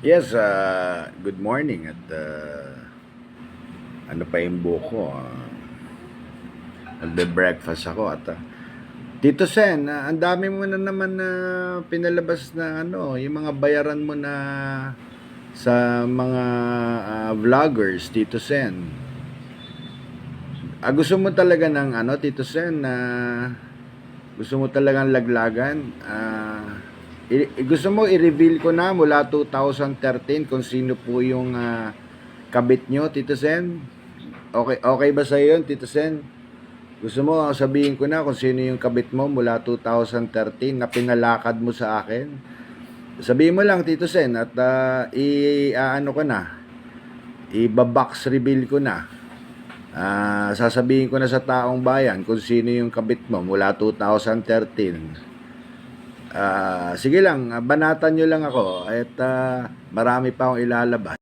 Yes, uh, good morning at uh, ano pa yung buko. Uh, Nagbe-breakfast ako at uh, Tito Sen, uh, ang dami mo na naman na pinalabas na ano, yung mga bayaran mo na sa mga uh, vloggers, Tito Sen. Ah, gusto mo talaga ng ano, Tito Sen, na gusto mo talagang laglagan? I- i- gusto mo i-reveal ko na mula 2013 kung sino po yung ah, kabit nyo, Tito Sen? Okay, okay ba sa yun, Tito Sen? Gusto mo sabihin ko na kung sino yung kabit mo mula 2013 na pinalakad mo sa akin? Sabihin mo lang, Tito Sen, at ah, i ano ko na, i-box reveal ko na. Ah, sasabihin ko na sa taong bayan kung sino yung kabit mo mula 2013. Ah, sige lang, ah, banatan nyo lang ako at ah, marami pa akong ilalabas.